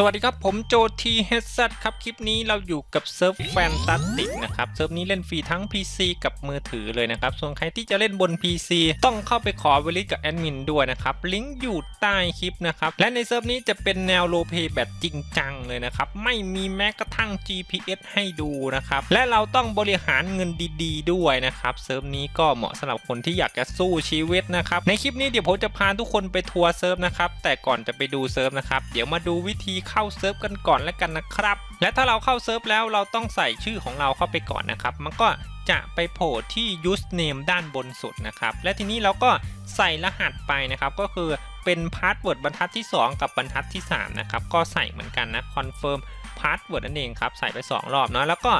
สวัสดีครับ ผมโจทีเฮดซัครับ คลิปนี้เราอยู่กับเซิร์ฟแฟนตาติกนะครับ เซิร์ฟนี้เล่นฟรีทั้ง PC กับมือถือเลยนะครับ ส่วนใครที่จะเล่นบน PC ต้องเข้าไปขอเวลิกับแอดมินด้วยนะครับ ลิงก์อยู่ใต้คลิปนะครับ และในเซิร์ฟนี้จะเป็นแนวโลเพย์แบบจริงจังเลยนะครับ ไม่มีแม้กระทั่ง GPS ให้ดูนะครับ และเราต้องบริหารเงินดี ๆ ด้วยนะครับ เซิร์ฟนี้ก็เหมาะสำหรับคนที่อยากจะสู้ชีวิตนะครับ ในคลิปนี้เดี๋ยวผมจะพาทุกคนไปทัวร์เซิร์ฟนะครับ แต่ก่อนจะไปดูเซิร์ฟนะครับ เดี๋ยวมาดูวิธีเข้าเซิร์ฟกันก่อนแล้วกันนะครับ และถ้าเราเข้าเซิร์ฟแล้วเราต้องใส่ชื่อของเราเข้าไปก่อนนะครับ มันก็จะไปโผล่ที่ username ด้านบนสุดนะครับ และทีนี้เราก็ใส่รหัสไปนะครับ ก็คือเป็นพาสเวิร์ดบรรทัดที่ 2 กับบรรทัดที่ 3 นะครับ ก็ใส่เหมือนกันนะ confirm พาสเวิร์ดนั่นเองครับ ใส่ไป 2 รอบเนาะแล้วก็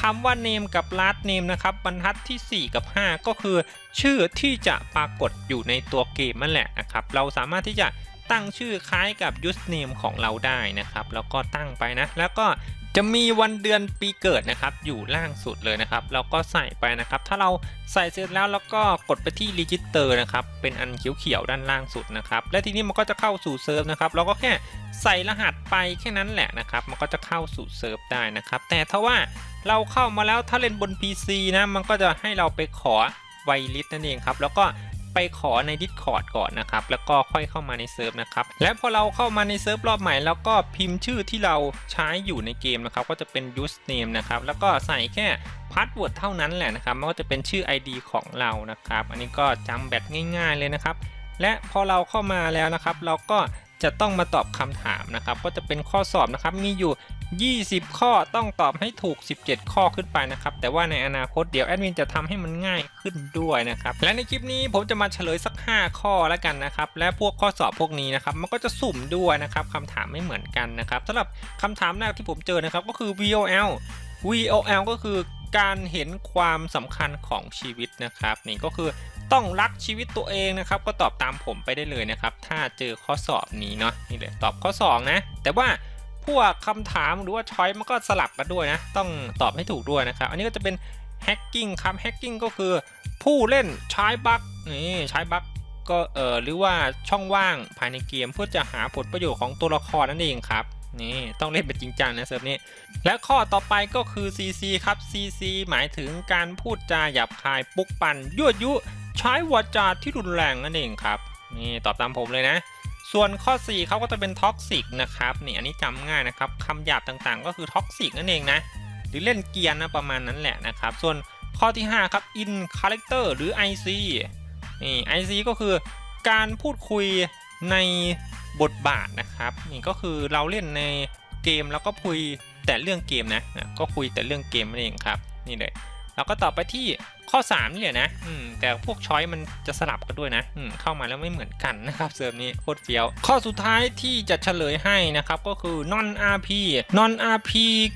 คำว่า name กับ last name นะครับ บรรทัดที่ 4 กับ 5 ก็คือ ชื่อที่จะปรากฏอยู่ในตัวเกมนั่นแหละนะครับ เราสามารถที่จะ ตั้งชื่อคล้ายกับ username ของเราได้นะครับ แล้วก็ตั้งไปนะ แล้วก็จะมีวันเดือนปีเกิดนะครับ อยู่ล่างสุดเลยนะครับ เราก็ใส่ไปนะครับ ถ้าเราใส่เสร็จแล้วแล้วก็กดไปที่ register นะครับ เป็นอันเขียวๆด้านล่างสุดนะครับ และทีนี้มันก็จะเข้าสู่เซิร์ฟนะครับ เราก็แค่ใส่รหัสไปแค่นั้นแหละนะครับ มันก็จะเข้าสู่เซิร์ฟได้นะครับ แต่ถ้าว่าเราเข้ามาแล้วถ้าเล่นบน PC นะ มันก็จะให้เราไปขอไวลิสนั่นเองครับ แล้วก็ ไปขอใน Discord ก่อนนะครับ แล้วก็ค่อยเข้ามาในเซิร์ฟนะครับ และพอเราเข้ามาในเซิร์ฟรอบใหม่ แล้วก็พิมพ์ชื่อที่เราใช้อยู่ในเกมนะครับ ก็จะเป็น username นะครับ แล้วก็ใส่แค่พาสเวิร์ดเท่านั้นแหละนะครับ มันก็จะเป็นชื่อ ID ของเรานะครับ อันนี้ก็จำแบบง่าย ๆเลยนะครับ และพอเราเข้ามาแล้วนะครับ เราก็ จะต้องมาตอบคำถามนะครับ ก็จะเป็นข้อสอบนะครับ มีอยู่ 20 ข้อต้องตอบให้ถูก 17 ข้อขึ้นไปนะครับ แต่ว่าในอนาคตเดี๋ยวแอดมินจะทำให้มันง่ายขึ้นด้วยนะครับ และในคลิปนี้ผมจะมาเฉลยสัก 5 ข้อแล้วกันนะครับ และพวกข้อสอบพวกนี้นะครับมันก็จะสุ่มด้วยนะครับคำถามไม่เหมือนกันนะครับสำหรับคำถามแรกที่ผมเจอนะครับก็คือ VOL VOL ก็คือการเห็นความสำคัญของชีวิตนะครับ นี่ก็คือ ต้องรักชีวิตตัวเองนะครับ ก็ตอบตามผมไปได้เลยนะครับ ถ้าเจอข้อสอบนี้เนาะนี่เลยตอบข้อ 2 นะ แต่ว่าพวกคำถามหรือว่าช้อยมันก็สลับกันด้วยนะ ต้องตอบให้ถูกด้วยนะครับ อันนี้ก็จะเป็นแฮกกิ้งครับแฮกกิ้งก็คือผู้เล่นใช้บั๊กนี่ใช้บั๊กก็เออหรือว่าช่องว่างภายในเกมเพื่อจะหาผลประโยชน์ของตัวละครนั่นเองครับนี่ต้องเล่นเป็นจริงจังนะเซิร์ฟนี้ และข้อต่อไปก็คือ CC ครับ CC หมายถึงการพูดจาหยาบคายปุกปั่นยั่วยุ ใช้วาจาที่รุนแรงนั่นเองครับนี่ตอบตามผมเลยนะ ส่วนข้อ 4เขาก็จะเป็นท็อกซิกนะครับนี่อันนี้จำง่ายนะครับคำหยาบต่างๆ ก็คือท็อกซิกนั่นเองนะหรือเล่นเกียร์นะประมาณนั้นแหละนะครับ ส่วนข้อที่ 5 ครับ in character หรือ IC นี่ IC ก็คือการพูดคุยในบทบาทนะครับ นี่ก็คือเราเล่นในเกมแล้วก็คุยแต่เรื่องเกมนะนะก็คุยแต่เรื่องเกมนั่นเองครับนี่เลยเราก็ต่อไปที่ ข้อ3นี่แหละนะอืมแต่พวกช้อยมันจะสลับกันด้วยนะอืมเข้ามาแล้วไม่เหมือนกันนะครับเซิร์ฟนี้โคตรเฟี้ยว ข้อสุดท้ายที่จะเฉลยให้นะครับก็คือ non RP non RP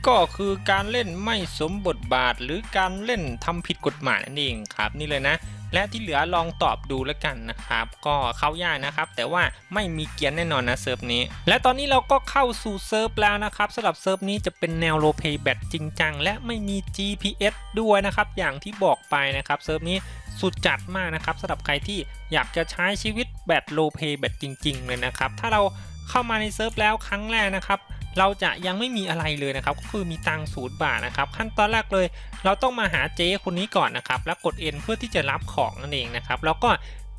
ก็คือการเล่นไม่สมบทบาท หรือการเล่นทำผิดกฎหมายนั่นเองครับนี่เลยนะ และที่เหลือลองตอบดูแล้วกันนะครับ ก็เข้ายากนะครับ แต่ว่าไม่มีเกียร์แน่นอนนะเซิร์ฟนี้ และตอนนี้เราก็เข้าสู่เซิร์ฟแล้วนะครับสำหรับเซิร์ฟนี้จะเป็นแนวโรเพย์แบบจริงจังและไม่มี GPS ด้วยนะครับ อย่างที่บอกไปนะครับเซิร์ฟนี้สุดจัดมากนะครับสำหรับใครที่อยากจะใช้ชีวิตแบบโรเพย์แบบจริง ๆ เลยนะครับ ถ้าเราเข้ามาในเซิร์ฟแล้วครั้งแรกนะครับ เราจะยังไม่มีอะไรเลยนะครับ ก็คือมีตังศูนย์บาทนะครับ ขั้นตอนแรกเลย เราต้องมาหาเจ๊คนนี้ก่อนนะครับ แล้วกด N เพื่อที่จะรับของนั่นเองนะครับแล้วก็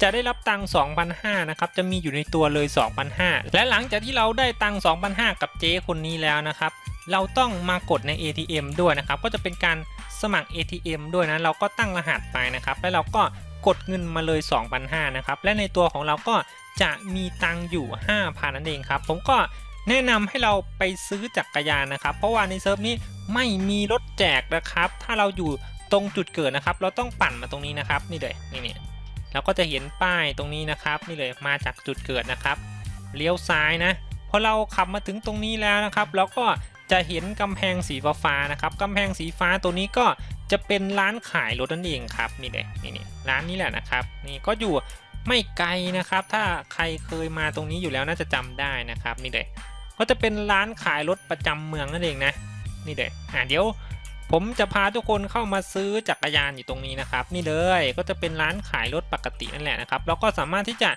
จะได้รับตังค์2,500นะครับ จะมีอยู่ในตัวเลย2,500และหลังจากที่เราได้ตังค์2,500กับเจ๊คนนี้แล้วนะครับ เราต้องมากดใน ATM ด้วยนะครับ ก็จะเป็นการสมัคร ATM ด้วยนะ เราก็ตั้งรหัสไปนะครับ แล้วเราก็กดเงินมาเลย2,500นะครับ และในตัวของเราก็จะมีตังค์อยู่ 5,000 นั่นเองครับ ผมก็ แนะนำให้เราไปซื้อจักรยานนะครับ เพราะว่าในเซิร์ฟนี้ไม่มีรถแจกนะครับ ถ้าเราอยู่ตรงจุดเกิดนะครับ เราต้องปั่นมาตรงนี้นะครับนี่เลยนี่นี่เราก็จะเห็นป้ายตรงนี้นะครับ นี่เลยมาจากจุดเกิดนะครับ เลี้ยวซ้ายนะพอเราขับมาถึงตรงนี้แล้วนะครับ เราก็จะเห็นกำแพงสีฟ้านะครับกำแพงสีฟ้าตัวนี้ก็จะเป็นร้านขายรถนั่นเองครับนี่เลยนี่นี่ร้านนี้แหละนะครับ นี่ก็อยู่ ไม่ไกลนะครับ ถ้าใครเคยมาตรงนี้อยู่แล้วน่าจะจำได้นะครับนี่เลยก็จะเป็นร้านขายรถประจำเมืองนั่นเองนะนี่เลยอ่าเดี๋ยวผมจะพาทุกคนเข้ามาซื้อจักรยานอยู่ตรงนี้นะครับ นี่เลยก็จะเป็นร้านขายรถปกตินั่นแหละนะครับแล้วก็สามารถที่จะ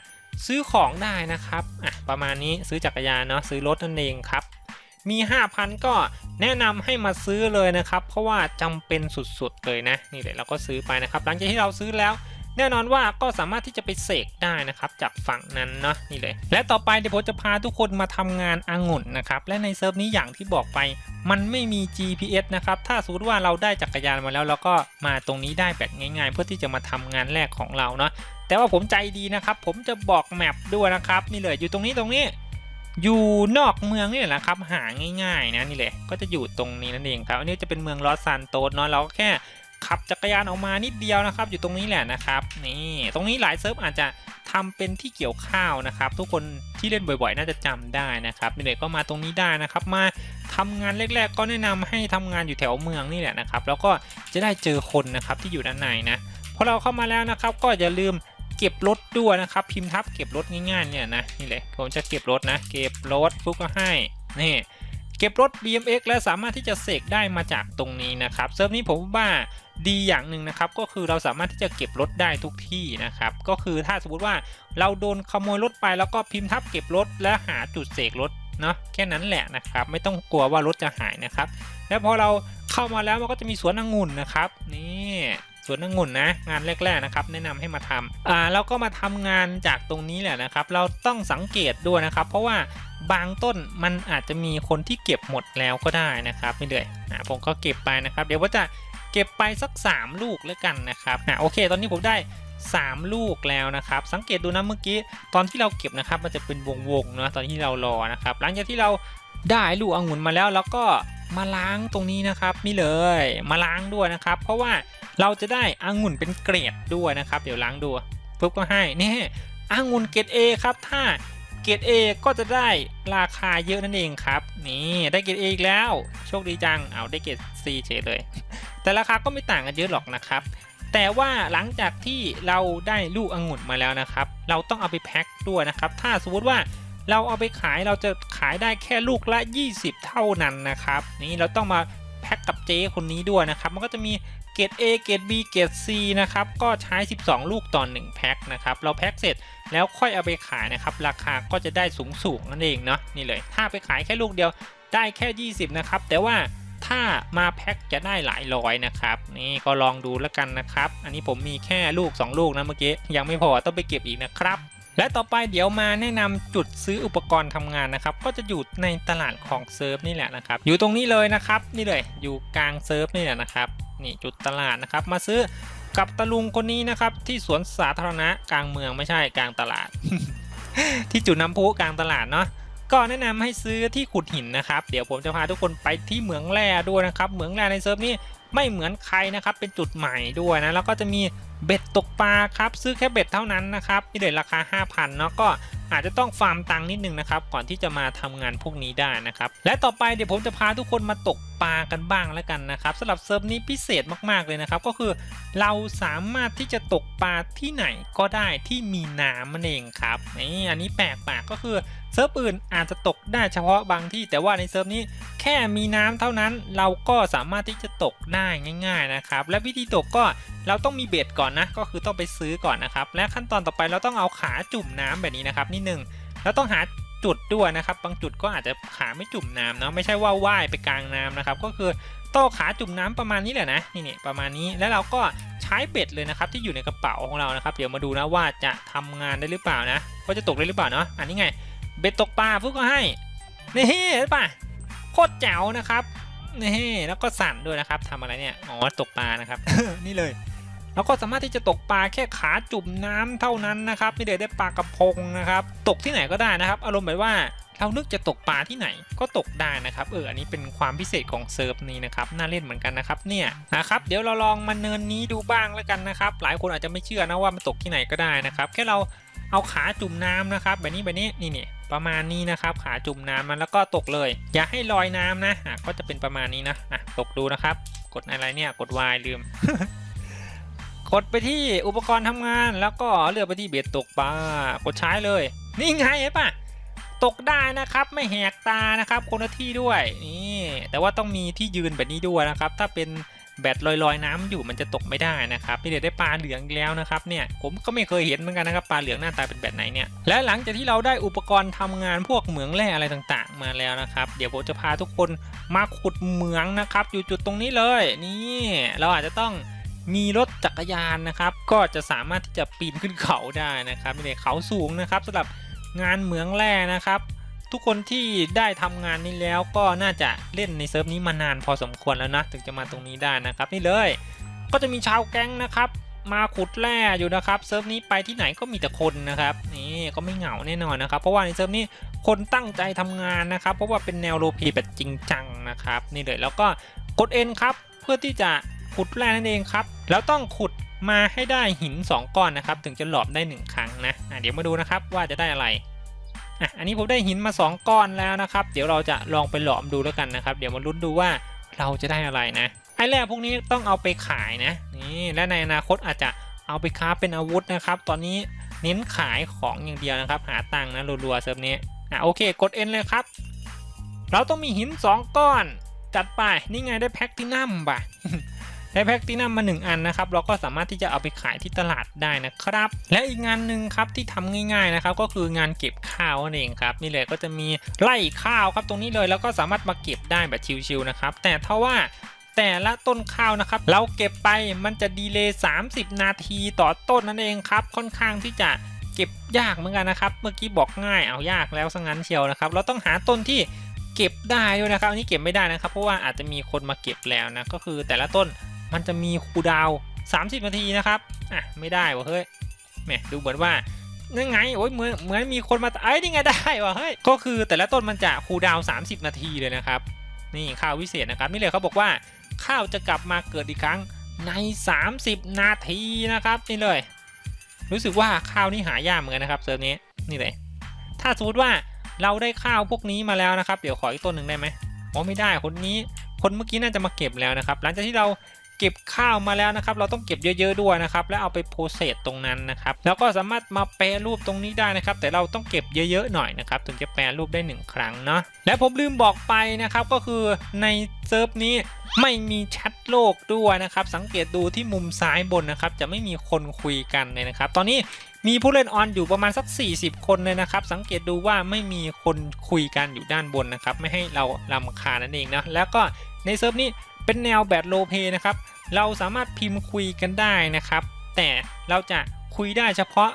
ซื้อของได้นะครับอะประมาณนี้ซื้อจักรยานเนาะซื้อรถนั่นเองครับ มี 5,000 ก็แนะนำให้มาซื้อเลยนะครับ เพราะว่าจำเป็นสุดๆเลยนะ นี่เลยเราก็ซื้อไปนะครับ หลังจากที่เราซื้อแล้ว แน่นอนว่าก็สามารถที่จะไปเสกได้นะครับจากฝั่งนั้นเนาะนี่เลย และต่อไปเดี๋ยวผมจะพาทุกคนมาทำงานอางุ่นนะครับและในเซิร์ฟนี้อย่างที่บอกไป มันไม่มี GPS นะครับถ้าสมมติว่าเราได้จักรยานมาแล้วเราก็มาตรงนี้ได้แบบง่าย ๆ เพื่อที่จะมาทำงานแรกของเราเนาะแต่ว่าผมใจดีนะครับ ผมจะบอกแมปด้วยนะครับนี่เลยอยู่ตรงนี้ตรงนี้ อยู่นอกเมืองนี่แหละครับหาง่ายๆนะนี่เลยก็จะอยู่ตรงนี้นั่นเองครับอันนี้จะเป็นเมืองลอสซานโตสเนาะเราก็แค่ ขับจักรยานออกมานิดเดียวนะครับ อยู่ตรงนี้แหละนะครับนี่ตรงนี้หลายเซิร์ฟอาจจะทำเป็นที่เกี่ยวข้าวนะครับ ทุกคนที่เล่นบ่อยๆ น่าจะจำได้นะครับนี่เลยก็มาตรงนี้ได้นะครับ มาทำงานแรกๆ ก็แนะนำให้ทำงานอยู่แถวเมืองนี่แหละนะครับ แล้วก็จะได้เจอคนนะครับที่อยู่ด้านในนะพอเราเข้ามาแล้วนะครับ ก็อย่าลืมเก็บรถด้วยนะครับ พิมพ์ทับเก็บรถง่ายๆเนี่ยนะนี่เลยผมจะเก็บรถนะ เก็บรถฟุกก็ให้นี่เก็บรถ BMX และสามารถที่จะเสกได้มาจากตรงนี้นะครับเซิร์ฟนี้ผมว่า ดีอย่างหนึ่งนะครับ ก็คือเราสามารถที่จะเก็บรถได้ทุกที่นะครับ ก็คือถ้าสมมติว่าเราโดนขโมยรถไปแล้วก็พิมพ์ทับเก็บรถและหาจุดเสกรถเนาะแค่นั้นแหละนะครับ ไม่ต้องกลัวว่ารถจะหายนะครับ แล้วพอเราเข้ามาแล้วมันก็จะมีสวนองุ่นนะครับ นี่สวนองุ่นนะงานแรกๆนะครับ แนะนำให้มาทำอ่าแล้วก็มาทำงานจากตรงนี้แหละนะครับ เราต้องสังเกตด้วยนะครับ เพราะว่าบางต้นมันอาจจะมีคนที่เก็บหมดแล้วก็ได้นะครับไม่เลยอ่าผมก็เก็บไปนะครับ เดี๋ยวว่าจะ เก็บไปสัก 3 ลูกแล้วกันนะครับอ่าโอเค ตอนนี้ผมได้ 3 ลูกแล้วนะครับ สังเกตดูนะเมื่อกี้ตอนที่เราเก็บนะครับ มันจะเป็นวงๆเนาะตอนที่เรารอนะครับหลังจากที่เราได้ลูกองุ่นมาแล้วแล้วก็มาล้างตรงนี้นะครับนี่เลยมาล้างด้วยนะครับ เพราะว่าเราจะได้องุ่นเป็นเกรดด้วยนะครับ เดี๋ยวล้างดูปุ๊บก็ให้นี่องุ่นเกรด A ครับ ถ้าเกรด A ก็จะได้ราคาเยอะนั่นเองครับ นี่ได้เกรด A อีกแล้ว โชคดีจังเอาได้เกรด C เฉยเลย แต่ราคาก็ไม่ต่างกันเยอะหรอกนะครับ แต่ว่าหลังจากที่เราได้ลูกองุ่นมาแล้วนะครับ เราต้องเอาไปแพ็คด้วยนะครับ ถ้าสมมติว่าเราเอาไปขายเราจะขายได้แค่ลูกละ 20 เท่านั้นนะครับ นี่เราต้องมาแพ็คกับเจ๊คนนี้ด้วยนะครับ มันก็จะมีเกรด A เกรด B เกรด C นะครับ ก็ใช้ 12 ลูกต่อ1แพ็คนะครับ เราแพ็คเสร็จแล้วค่อยเอาไปขายนะครับ ราคาก็จะได้สูงสูงๆนั่นเองเนาะ นี่เลย ถ้าไปขายแค่ลูกเดียวได้แค่ 20 นะครับ แต่ว่า ถ้ามาแพ็คจะได้หลายร้อยนะครับ นี่ก็ลองดูแล้วกันนะครับ อันนี้ผมมีแค่ลูก 2 ลูกนะเมื่อกี้ยังไม่พอต้องไปเก็บอีกนะครับและต่อไปเดี๋ยวมาแนะนำจุดซื้ออุปกรณ์ทำงานนะครับ ก็จะอยู่ในตลาดของเซิร์ฟนี่แหละนะครับ อยู่ตรงนี้เลยนะครับ นี่เลยอยู่กลางเซิร์ฟนี่แหละนะครับ นี่จุดตลาดนะครับ มาซื้อกับตะลุงคนนี้นะครับ ที่สวนสาธารณะกลางเมืองไม่ใช่กลางตลาด ที่จุดน้ำพุกลางตลาดเนาะ ก็แนะนำให้ซื้อที่ขุดหินนะครับ เดี๋ยวผมจะพาทุกคนไปที่เหมืองแร่ด้วยนะครับ เหมืองแร่ในเซิร์ฟนี้ไม่เหมือนใครนะครับ เป็นจุดใหม่ด้วยนะ แล้วก็จะมีเบ็ดตกปลาครับ ซื้อแค่เบ็ดเท่านั้นนะครับที่เด็ดราคา 5,000เนาะก็อาจจะต้องฟาร์มตังค์นิดนึงนะครับ ก่อนที่จะมาทำงานพวกนี้ได้นะครับ และต่อไปเดี๋ยวผมจะพาทุกคนมาตก ปลากันบ้างแล้วกันนะครับสำหรับเซิร์ฟนี้พิเศษมากๆเลยนะครับ ก็คือเราสามารถที่จะตกปลาที่ไหนก็ได้ที่มีน้ำมันเองครับนี่อันนี้แปลกมากก็คือเซิร์ฟอื่นอาจจะตกได้เฉพาะบางที่ แต่ว่าในเซิร์ฟนี้แค่มีน้ำเท่านั้นเราก็สามารถที่จะตกได้ง่าย ๆนะครับ และวิธีตกก็เราต้องมีเบ็ดก่อนนะก็คือต้องไปซื้อก่อนนะครับและขั้นตอนต่อไปเราต้องเอาขาจุ่มน้ำแบบนี้นะครับนิดนึงแล้วต้องหา จุดด้วยนะครับ บางจุดก็อาจจะขาไม่จุ่มน้ำเนาะไม่ใช่ว่าว่ายไปกลางน้ำนะครับ ก็คือโต้ขาจุ่มน้ำประมาณนี้แหละนะนี่นี่ประมาณนี้แล้วเราก็ใช้เบ็ดเลยนะครับที่อยู่ในกระเป๋าของเรานะครับเดี๋ยวมาดูนะว่าจะทำงานได้หรือเปล่านะว่าจะตกได้หรือเปล่าเนาะอันนี้ไงเบ็ดตกปลาพวกก็ให้นี่เห็นปะโคตรแจ๋วนะครับนี่แล้วก็สั่นด้วยนะครับทำอะไรเนี่ยอ๋อตกปลานะครับนี่เลย แล้วก็สามารถที่จะตกปลาแค่ขาจุ่มน้ำเท่านั้นนะครับไม่ได้ได้ปลากระพงนะครับตกที่ไหนก็ได้นะครับ อารมณ์แบบว่าเรานึกจะตกปลาที่ไหนก็ตกได้นะครับเอออันนี้เป็นความพิเศษของเซิร์ฟนี้นะครับน่าเล่นเหมือนกันนะครับเนี่ยนะครับเดี๋ยวเราลองมาเนินนี้ดูบ้างแล้วกันนะครับหลายคนอาจจะไม่เชื่อนะว่ามันตกที่ไหนก็ได้นะครับแค่เราเอาขาจุ่มน้ำนะครับแบบนี้แบบนี้นี่นี่ประมาณนี้นะครับขาจุ่มน้ำมันแล้วก็ตกเลย อย่าให้ลอยน้ำนะอะก็จะเป็นประมาณนี้นะอะตกดูนะครับ กดอะไรเนี่ยกด Y ลืม กดไปที่อุปกรณ์ทำงานแล้วก็เลือกไปที่เบ็ดตกปลากดใช้เลย นี่ไงเห็นปะตกได้นะครับไม่แหกตานะครับคนละที่ด้วยนี่แต่ว่าต้องมีที่ยืนแบบนี้ด้วยนะครับ ถ้าเป็นแบตลอยๆน้ำอยู่มันจะตกไม่ได้นะครับพี่เดชได้ปลาเหลืองแล้วนะครับเนี่ยผมก็ไม่เคยเห็นเหมือนกันนะครับปลาเหลืองหน้าตาเป็นแบบไหนเนี่ยและหลังจากที่เราได้อุปกรณ์ทำงานพวกเหมืองแร่อะไรต่างๆ มาแล้วนะครับ เดี๋ยวผมจะพาทุกคนมาขุดเหมืองนะครับ อยู่จุดตรงนี้เลยนี่เราอาจจะต้อง มีรถจักรยานนะครับ ก็จะสามารถที่จะปีนขึ้นเขาได้นะครับพี่เดชเขาสูงนะครับสำหรับงานเหมืองแร่นะครับ ทุกคนที่ได้ทำงานนี้แล้วก็น่าจะเล่นในเซิร์ฟนี้มานานพอสมควรแล้วนะถึงจะมาตรงนี้ได้นะครับนี่เลย ก็จะมีชาวแก๊งนะครับ มาขุดแร่อยู่นะครับเซิร์ฟนี้ไปที่ไหนก็มีแต่คนนะครับนี่ก็ไม่เหงาแน่นอนนะครับ เพราะว่าในเซิร์ฟนี้คนตั้งใจทำงานนะครับ เพราะว่าเป็นแนวโรพลย์แบบจริงจังนะครับ นี่เลยแล้วก็กดเอ็นครับเพื่อที่จะ ขุดแร่นั่นเองครับ แล้วต้องขุดมาให้ได้หิน 2 ก้อนนะครับ ถึงจะหลอมได้ 1 ครั้งนะะเดี๋ยวมาดูนะครับว่าจะได้อะไรอะอันนี้ผมได้หินมา 2 ก้อนแล้วนะครับ เดี๋ยวเราจะลองไปหลอมดูแล้วกันนะครับ เดี๋ยวมาลุ้นดูว่าเราจะได้อะไรนะไอ้แร่พวกนี้ต้องเอาไปขายนะนี่และในอนาคตอาจจะเอาไปค้าเป็นอาวุธนะครับ ตอนนี้เน้นขายของอย่างเดียวนะครับ หาตังค์นะรัวๆเซิร์ฟนี้อะโอเคกด N เลยครับ เราต้องมีหิน 2 ก้อน จัดไปนี่ไงได้แพ็กตินัมป่ะ ได้แพ็กตินัมมา1 อันนะครับ เราก็สามารถที่จะเอาไปขายที่ตลาดได้นะครับ และอีกงานหนึ่งครับที่ทำง่ายๆนะครับก็คืองานเก็บข้าวนั่นเองครับนี่เลยก็จะมีไร่ข้าวครับตรงนี้เลยแล้วก็สามารถมาเก็บได้แบบชิวๆนะครับ แต่ถ้าว่าแต่ละต้นข้าวนะครับ เราเก็บไปมันจะดีเลย์30 นาทีต่อต้นนั่นเองครับ ค่อนข้างที่จะเก็บยากเหมือนกันนะครับ เมื่อกี้บอกง่ายเอายากแล้วซะงั้นเชียวนะครับ เราต้องหาต้นที่เก็บได้ด้วยนะครับ อันนี้เก็บไม่ได้นะครับ เพราะว่าอาจจะมีคนมาเก็บแล้วนะ ก็คือแต่ละต้น มันจะมีคูดาวน์30 นาทีนะครับ อะ ไม่ได้วะเฮ้ยแหมดูเหมือนว่านั่นไงโอ้ยเหมือนเหมือนมีคนมาเอ้นี่ไงได้วะเฮ้ยก็คือแต่ละต้นมันจะคูดาวน์30 นาทีเลยนะครับ นี่ข้าววิเศษนะครับ นี่เลยเขาบอกว่าข้าวจะกลับมาเกิดอีกครั้งใน 30 นาทีนะครับ นี่เลย รู้สึกว่าข้าวนี่หายากเหมือนกันนะครับเซิร์ฟนี้นี่เลย ถ้าสมมติว่าเราได้ข้าวพวกนี้มาแล้วนะครับ เดี๋ยวขออีกต้นหนึ่งได้ไหมอ๋อไม่ได้คนนี้คนเมื่อกี้น่าจะมาเก็บแล้วนะครับ หลังจากที่เรา เก็บข้าวมาแล้วนะครับ เราต้องเก็บเยอะๆด้วยนะครับ แล้วเอาไปโพสเซสตรงนั้นนะครับแล้วก็สามารถมาแปรรูปตรงนี้ได้นะครับ แต่เราต้องเก็บเยอะๆหน่อยนะครับ ถึงจะแปรรูปได้หนึ่งครั้งเนาะและผมลืมบอกไปนะครับก็คือในเซิร์ฟนี้ไม่มีแชทโลกด้วยนะครับ สังเกตดูที่มุมซ้ายบนนะครับ จะไม่มีคนคุยกันเลยนะครับ ตอนนี้มีผู้เล่นออนอยู่ประมาณสัก 40 คนเลยนะครับ สังเกตดูว่าไม่มีคนคุยกันอยู่ด้านบนนะครับ ไม่ให้เราลำคานั่นเองนะแล้วก็ในเซิร์ฟนี้เป็นแนวแบบโลเพนะครับ เราสามารถพิมพ์คุยกันได้นะครับ แต่เราจะคุยได้เฉพาะ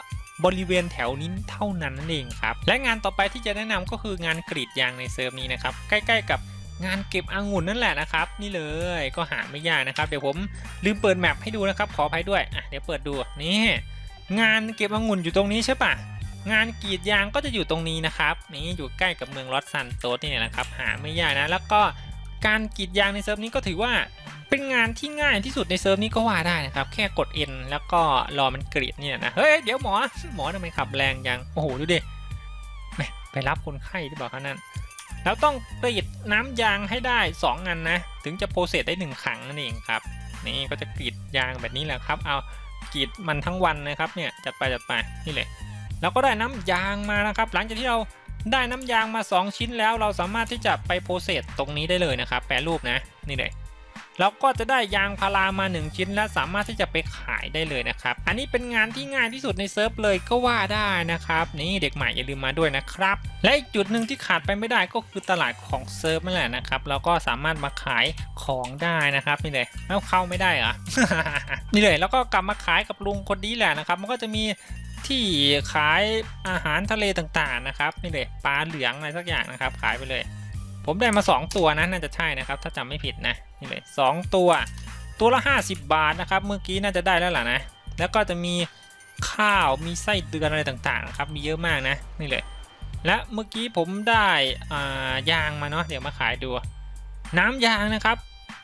บริเวณแถวนี้เท่านั้นนั่นเองครับ และงานต่อไปที่จะแนะนำก็คืองานกรีดยางในเซิร์ฟนี้นะครับ ใกล้ๆกับงานเก็บองุ่นนั่นแหละนะครับ นี่เลยก็หาไม่ยากนะครับ เดี๋ยวผมลืมเปิดแมปให้ดูนะครับ ขออภัยด้วยอะเดี๋ยวเปิดดูนี่งานเก็บองุ่นอยู่ตรงนี้ใช่ปะงานกรีดยางก็จะอยู่ตรงนี้นะครับนี่อยู่ใกล้กับเมืองลอสซันโตสนี่นะครับ หาไม่ยากนะ แล้วก็ การกรีดยางในเซิร์ฟนี้ก็ถือว่าเป็นงานที่ง่ายที่สุดในเซิร์ฟนี้ก็ว่าได้นะครับ แค่กด N แล้วก็รอมันกรีดเนี่ยนะ เฮ้ย เดี๋ยวหมอ หมอทำไมขับแรงยัง โอ้โห ดูดิไปรับคนไข้ที่บอกเขานั่นแล้วต้องกรีดน้ำยางให้ได้ 2 อันนะ ถึงจะโปรเซสได้หนึ่งครั้งนั่นเองครับ นี่ก็จะกรีดยางแบบนี้แหละครับ เอากรีดมันทั้งวันนะครับเนี่ยจัดไปจัดไปนี่เลยเราก็ได้น้ำยางมานะครับ หลังจากที่เรา ได้น้ำยางมา 2 ชิ้นแล้วเราสามารถที่จะไปโปรเซสตรงนี้ได้เลยนะครับ แปรรูปนะนี่เลยเราก็จะได้ยางพารามา 1 ชิ้น และสามารถที่จะไปขายได้เลยนะครับ อันนี้เป็นงานที่ง่ายที่สุดในเซิร์ฟเลยก็ว่าได้นะครับ นี่เด็กใหม่อย่าลืมมาด้วยนะครับ และอีกจุดหนึ่งที่ขาดไปไม่ได้ก็คือตลาดของเซิร์ฟนั่นแหละนะครับเราก็สามารถมาขายของได้นะครับนี่เลยแล้วเข้าไม่ได้เหรอนี่เลยแล้วก็กลับมาขายกับลุงคนนี้แหละนะครับ มันก็จะมี ที่ขายอาหารทะเลต่างๆนะครับนี่เลยปลาเหลืองอะไรสักอย่างนะครับ ขายไปเลย ผมได้มา 2 ตัวนะน่าจะใช่นะครับ ถ้าจำไม่ผิดนะนี่เลย2ตัว ตัวละ 50 บาทนะครับ เมื่อกี้น่าจะได้แล้วล่ะนะ แล้วก็จะมีข้าวมีไส้เดือนอะไรต่างๆนะครับมีเยอะมากนะนี่เลย และเมื่อกี้ผมได้อ่ายางมาเนาะเดี๋ยวมาขายดู น้ำยางนะครับ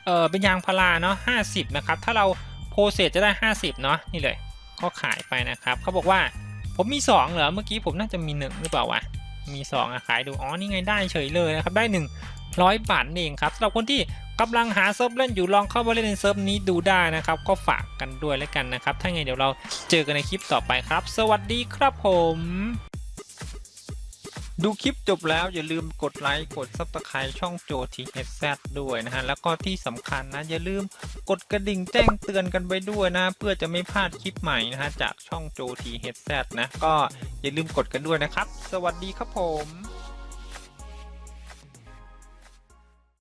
เออเป็นยางพาราเนาะ50นะครับถ้าเราโพเซสจะได้ 50 เนาะนี่เลย ก็ขายไปนะครับเขาบอกว่าผมมี 2 เหรอ เมื่อกี้ผมน่าจะมี 1 หรือเปล่าวะ มี2อะขายดู อ๋อ นี่ไงได้เฉยเลยนะครับ ได้ 100 บาทนั่เองครับสำหรับคนที่กำลังหาเซิร์ฟเล่นอยู่ลองเข้ามาเล่นในเซิร์ฟนี้ดูได้นะครับ ก็ฝากกันด้วยแล้วกันนะครับ ถ้าไงเดี๋ยวเราเจอกันในคลิปต่อไปครับ สวัสดีครับผม ดูคลิปจบแล้วอย่าลืมกดไลค์กดซับสไคร b ์ช่องโจทีเฮซด้วยนะฮะ แล้วก็ที่สำคัญนะ อย่าลืมกดกระดิ่งแจ้งเตือนกันไปด้วยนะ เพื่อจะไม่พลาดคลิปใหม่นะฮะ จากช่องโจทีเฮซนะ ก็อย่าลืมกดกันด้วยนะครับ สวัสดีครับผม